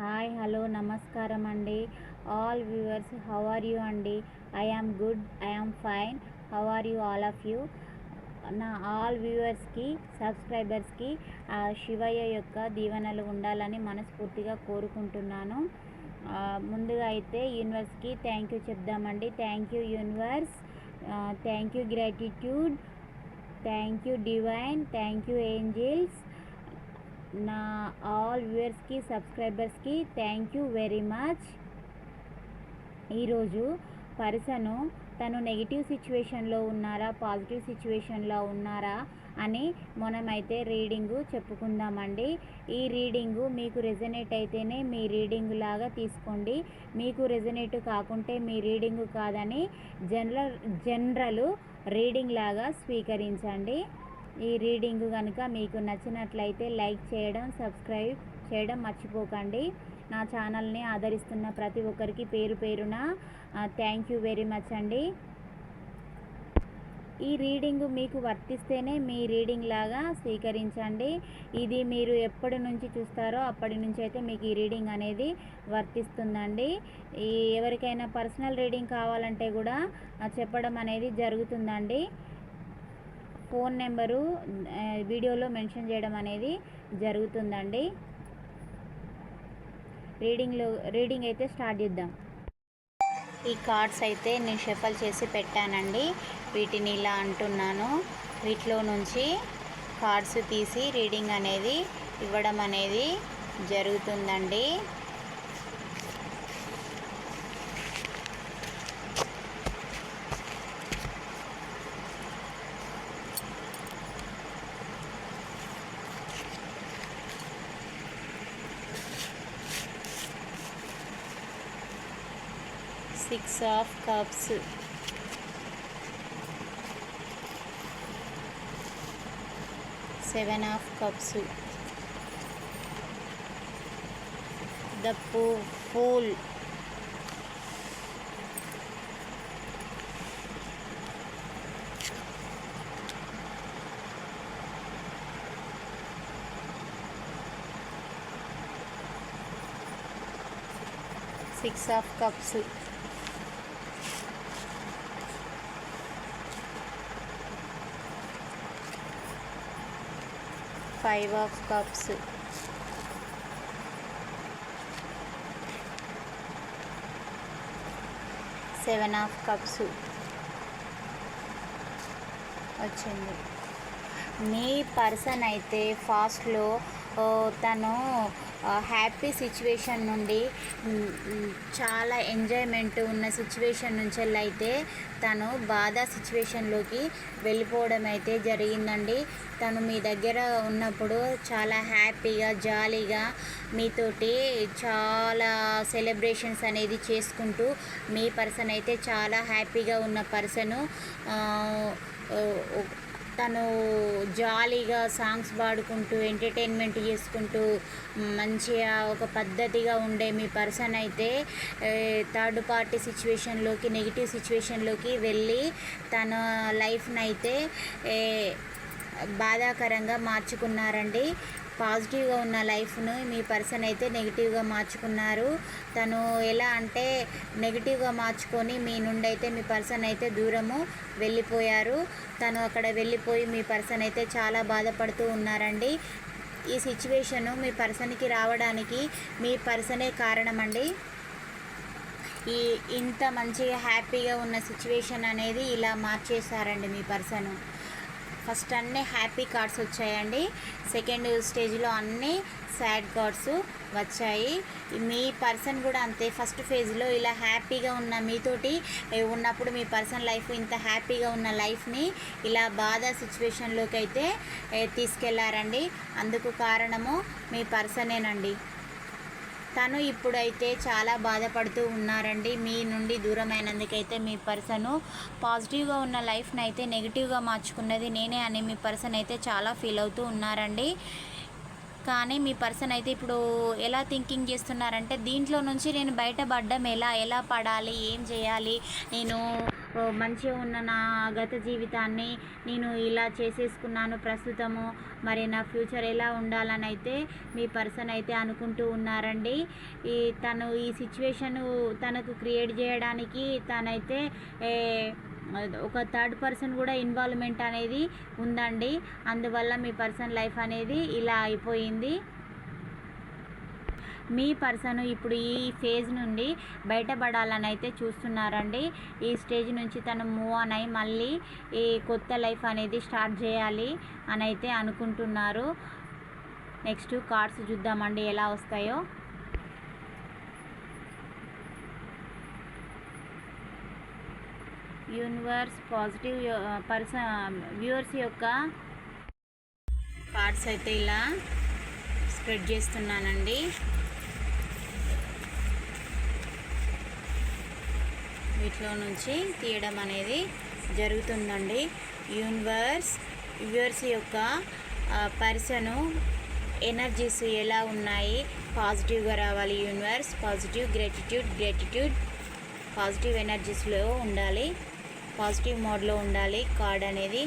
Hi hello నమస్కారం అండి. All viewers how are you అండి? I am good I am fine. How are you all of you? నా all వ్యూవర్స్కి సబ్స్క్రైబర్స్కి ఆ శివయ్య యొక్క దీవెనలు ఉండాలని మనస్ఫూర్తిగా కోరుకుంటున్నాను. ముందుగా అయితే యూనివర్స్కి thank you చెప్దామండి. Thank you universe. Thank you gratitude. Thank you divine. Thank you angels. నా ఆల్ వ్యూవర్స్కి సబ్స్క్రైబర్స్కి థ్యాంక్ యూ వెరీ మచ్. ఈరోజు పర్సను తను నెగిటివ్ సిచ్యువేషన్లో ఉన్నారా పాజిటివ్ సిచ్యువేషన్లో ఉన్నారా అని మనమైతే రీడింగు చెప్పుకుందామండి. ఈ రీడింగు మీకు రెజనేట్ అయితేనే మీ రీడింగ్ లాగా తీసుకోండి. మీకు రెజనేట్ కాకుంటే మీ రీడింగు కాదని జనరల్ జనరల్ రీడింగ్ లాగా స్వీకరించండి. ఈ రీడింగ్ కనుక మీకు నచ్చినట్లయితే లైక్ చేయడం సబ్స్క్రైబ్ చేయడం మర్చిపోకండి. నా ఛానల్ని ఆదరిస్తున్న ప్రతి ఒక్కరికి పేరు పేరున థ్యాంక్ యూ వెరీ మచ్ అండి. ఈ రీడింగ్ మీకు వర్తిస్తేనే మీ రీడింగ్ లాగా స్వీకరించండి. ఇది మీరు ఎప్పటి నుంచి చూస్తారో అప్పటి నుంచి అయితే మీకు ఈ రీడింగ్ అనేది వర్తిస్తుందండి. ఈ ఎవరికైనా పర్సనల్ రీడింగ్ కావాలంటే కూడా చెప్పడం అనేది జరుగుతుందండి. ఫోన్ నెంబరు వీడియోలో మెన్షన్ చేయడం అనేది జరుగుతుందండి. రీడింగ్లో రీడింగ్ అయితే స్టార్ట్ చేద్దాం. ఈ కార్డ్స్ అయితే నేను షఫల్ చేసి పెట్టానండి. వీటిని ఇలా అంటున్నాను. వీటిలో నుంచి కార్డ్స్ తీసి రీడింగ్ అనేది ఇవ్వడం అనేది జరుగుతుందండి. Six of cups seven of cups the fool six of cups five of cups. Seven of cups వచ్చింది. మీ పర్సన్ అయితే ఫాస్ట్లో తను హ్యాపీ సిచ్యువేషన్ నుండి చాలా ఎంజాయ్మెంట్ ఉన్న సిచ్యువేషన్ నుంచి అయితే తను బాధ సిచ్యువేషన్లోకి వెళ్ళిపోవడం అయితే జరిగిందండి. తను మీ దగ్గర ఉన్నప్పుడు చాలా హ్యాపీగా జాలీగా మీతోటి చాలా సెలబ్రేషన్స్ అనేది చేసుకుంటూ మీ పర్సన్ అయితే చాలా హ్యాపీగా ఉన్న పర్సను తను జాలీగా సాంగ్స్ పాడుకుంటూ ఎంటర్టైన్మెంట్ చేసుకుంటూ మంచిగా ఒక పద్ధతిగా ఉండే మీ పర్సన్ అయితే థర్డ్ పార్టీ సిచ్యువేషన్లోకి నెగిటివ్ సిచ్యువేషన్లోకి వెళ్ళి తన లైఫ్ని అయితే బాధాకరంగా మార్చుకున్నారండి. పాజిటివ్గా ఉన్న లైఫ్ను మీ పర్సన్ అయితే నెగిటివ్గా మార్చుకున్నారు. తను ఎలా అంటే నెగిటివ్గా మార్చుకొని మీ నుండి అయితే మీ పర్సన్ అయితే దూరము వెళ్ళిపోయారు. తను అక్కడ వెళ్ళిపోయి మీ పర్సన్ అయితే చాలా బాధపడుతూ ఉన్నారండి. ఈ సిచ్యువేషను మీ పర్సన్కి రావడానికి మీ పర్సనే కారణమండి. ఈ ఇంత మంచిగా హ్యాపీగా ఉన్న సిచ్యువేషన్ అనేది ఇలా మార్చేశారండి మీ పర్సను. ఫస్ట్ అన్నీ హ్యాపీ కార్డ్స్ వచ్చాయండి. సెకండ్ స్టేజ్లో అన్నీ సాడ్ కార్డ్స్ వచ్చాయి. మీ పర్సన్ కూడా అంతే ఫస్ట్ ఫేజ్లో ఇలా హ్యాపీగా ఉన్న మీతోటి ఉన్నప్పుడు మీ పర్సన్ లైఫ్ ఇంత హ్యాపీగా ఉన్న లైఫ్ని ఇలా బాధ సిచ్యువేషన్లోకి అయితే తీసుకెళ్ళారండి. అందుకు కారణము మీ పర్సనేనండి. తను ఇప్పుడైతే చాలా బాధపడుతూ ఉన్నారండి. మీ నుండి దూరమైనందుకైతే మీ పర్సను పాజిటివ్గా ఉన్న లైఫ్ని అయితే నెగిటివ్గా మార్చుకున్నది నేనే అని మీ పర్సన్ అయితే చాలా ఫీల్ అవుతూ ఉన్నారండి. కానీ మీ పర్సన్ అయితే ఇప్పుడు ఎలా థింకింగ్ చేస్తున్నారంటే దీంట్లో నుంచి నేను బయటపడ్డం ఎలా? ఎలా పడాలి? ఏం చేయాలి? నేను మంచిగా ఉన్న నా గత జీవితాన్ని నేను ఇలా చేసేసుకున్నాను ప్రస్తుతము. మరి నా ఫ్యూచర్ ఎలా ఉండాలని అయితే మీ పర్సన్ అయితే అనుకుంటూ ఉన్నారండి. ఈ తను ఈ సిచ్యువేషన్ తనకు క్రియేట్ చేయడానికి తనైతే ఒక థర్డ్ పర్సన్ కూడా ఇన్వాల్వ్మెంట్ అనేది ఉందండి. అందువల్ల మీ పర్సన్ లైఫ్ అనేది ఇలా అయిపోయింది. మీ పర్సన్ ఇప్పుడు ఈ ఫేజ్ నుండి బయటపడాలని అయితే చూస్తున్నారండి. ఈ స్టేజ్ నుంచి తను మూవ్ ఆన్ అయి మళ్ళీ ఈ కొత్త లైఫ్ అనేది స్టార్ట్ చేయాలి అని అయితే అనుకుంటున్నారు. నెక్స్ట్ కార్డ్స్ చూద్దామండి ఎలా వస్తాయో. యూనివర్స్ పాజిటివ్ పర్స వ్యూవర్స్ యొక్క కార్డ్స్ అయితే ఇలా స్ప్రెడ్ చేస్తున్నానండి. వీటిలో నుంచి తీయడం అనేది జరుగుతుందండి. యూనివర్స్ వ్యూవర్స్ యొక్క పర్సను ఎనర్జీస్ ఎలా ఉన్నాయి? పాజిటివ్గా రావాలి universe positive gratitude gratitude positive ఎనర్జీస్లో ఉండాలి. పాజిటివ్ మోడ్లో ఉండాలి. కార్డ్ అనేది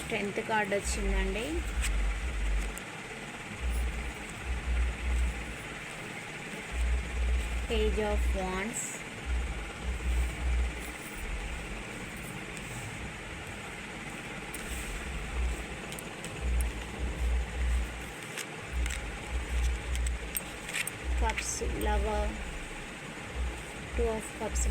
స్ట్రెంత్ కార్డ్ వచ్చిందండి. Page of wands. Cups lover two of cups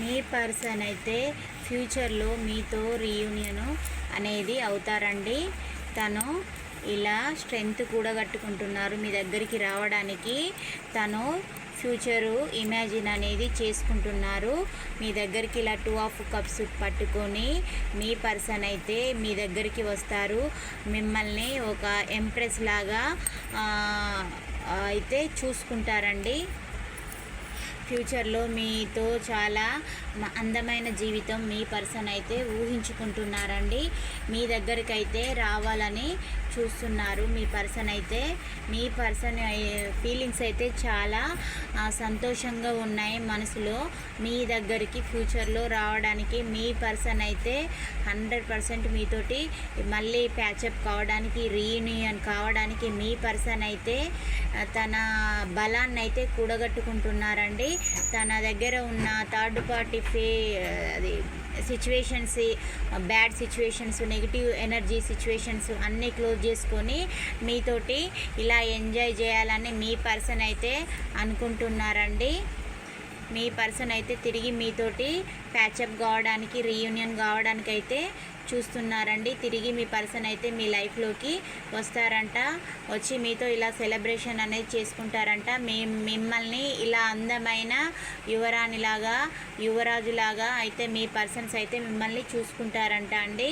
me person అయితే ఫ్యూచర్లో మీతో రీయూనియన్ అనేది అవుతారండి. తను ఇలా స్ట్రెంగ్త్ కూడా కట్టుకుంటున్నారు మీ దగ్గరికి రావడానికి. తను ఫ్యూచరు ఇమాజిన్ అనేది చేసుకుంటున్నారు. మీ దగ్గరికి ఇలా టూ ఆఫ్ కప్స్ పట్టుకొని మీ పర్సన్ అయితే మీ దగ్గరికి వస్తారు. మిమ్మల్ని ఒక ఎంప్రెస్ లాగా అయితే చూసుకుంటారండి. ఫ్యూచర్లో మీతో చాలా అందమైన జీవితం మీ పర్సన్ అయితే ఊహించుకుంటున్నారండి. మీ దగ్గరికి అయితే రావాలని చూస్తున్నారు మీ పర్సన్ అయితే. మీ పర్సన్ ఫీలింగ్స్ అయితే చాలా సంతోషంగా ఉన్నాయి మనసులో. మీ దగ్గరికి ఫ్యూచర్లో రావడానికి మీ పర్సన్ అయితే హండ్రెడ్ పర్సెంట్ మీతోటి మళ్ళీ ప్యాచప్ కావడానికి రీయూనియన్ కావడానికి మీ పర్సన్ అయితే తన బలాన్ని అయితే కూడగట్టుకుంటున్నారండి. తన దగ్గర ఉన్న థర్డ్ పార్టీ ఫే అది situations bad situations negative energy situations అన్నీ క్లోజ్ చేసుకొని మీతోటి ఇలా ఎంజాయ్ చేయాలని మీ పర్సన్ అయితే అనుకుంటున్నారండి. మీ పర్సన్ అయితే తిరిగి మీతోటి ప్యాచప్ కావడానికి రీయూనియన్ కావడానికి అయితే చూస్తున్నారండి. తిరిగి మీ పర్సన్ అయితే మీ లైఫ్లోకి వస్తారంట. వచ్చి మీతో ఇలా సెలబ్రేషన్ అనేది చేసుకుంటారంట. మీ మిమ్మల్ని ఇలా అందమైన యువరాణిలాగా యువరాజులాగా అయితే మీ పర్సన్స్ అయితే మిమ్మల్ని చూసుకుంటారంట అండి.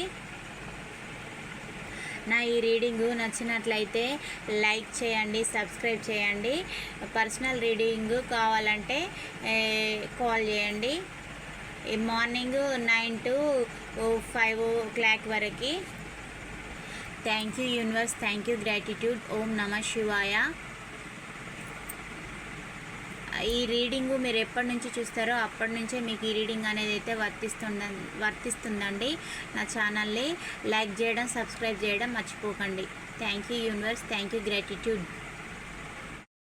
నా ఈ రీడింగు నచ్చినట్లయితే లైక్ చేయండి సబ్స్క్రైబ్ చేయండి. పర్సనల్ రీడింగు కావాలంటే కాల్ చేయండి. ఈ morning nine to five o'clock వరకు. Thank you universe thank you gratitude. ఓం నమ శివాయ. ఈ రీడింగు మీరు ఎప్పటి నుంచి చూస్తారో అప్పటి నుంచే మీకు ఈ రీడింగ్ అనేది అయితే వర్తిస్తుంద వర్తిస్తుందండి నా ఛానల్ని. లైక్ చేయడం సబ్స్క్రైబ్ చేయడం మర్చిపోకండి. Thank you universe. Thank you gratitude.